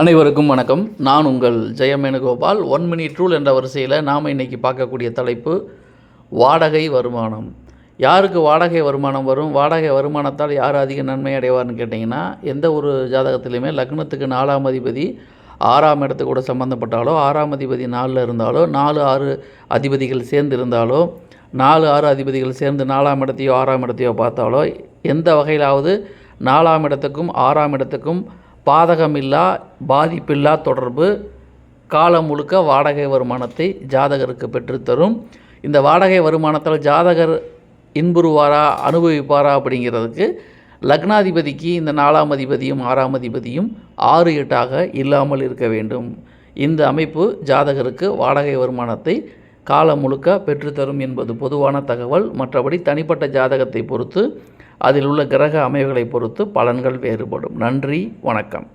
அனைவருக்கும் வணக்கம். நான் உங்கள் ஜெயமேனுகோபால் ஒன் மினிட் ரூல் என்ற வரிசையில் நாம் இன்னைக்கு பார்க்கக்கூடிய தலைப்பு வாடகை வருமானம். யாருக்கு வாடகை வருமானம் வரும்? வாடகை வருமானத்தால் யார் அதிக நன்மை அடைவார்னு கேட்டிங்கன்னா எந்த ஒரு ஜாதகத்திலையுமே லக்னத்துக்கு நாலாம் அதிபதி ஆறாம் இடத்துக்கூட கூட சம்மந்தப்பட்டாலோ ஆறாம் அதிபதி நாலில் இருந்தாலோ நாலு ஆறு அதிபதிகள் சேர்ந்து இருந்தாலோ நாலு ஆறு அதிபதிகள் சேர்ந்து நாலாம் இடத்தையோ ஆறாம் இடத்தையோ பார்த்தாலோ எந்த வகையிலாவது நாலாம் இடத்துக்கும் ஆறாம் இடத்துக்கும் பாதகமில்லா பாதிப்பில்லா தொடர்பு காலம் முழுக்க வாடகை வருமானத்தை ஜாதகருக்கு பெற்றுத்தரும் இந்த வாடகை வருமானத்தால் ஜாதகர் இன்புறுவாரா அனுபவிப்பாரா அப்படிங்கிறதுக்கு லக்னாதிபதிக்கு இந்த நாலாம் அதிபதியும் ஆறாம் அதிபதியும் ஆறு எட்டாக இல்லாமல் இருக்க வேண்டும். இந்த அமைப்பு ஜாதகருக்கு வாடகை வருமானத்தை காலம் முழுக்க பெற்றுத்தரும் என்பது பொதுவான தகவல். மற்றபடி தனிப்பட்ட ஜாதகத்தை பொறுத்து அதில் உள்ள கிரக அமைவுகளை பொறுத்து பலன்கள் வேறுபடும். நன்றி வணக்கம்.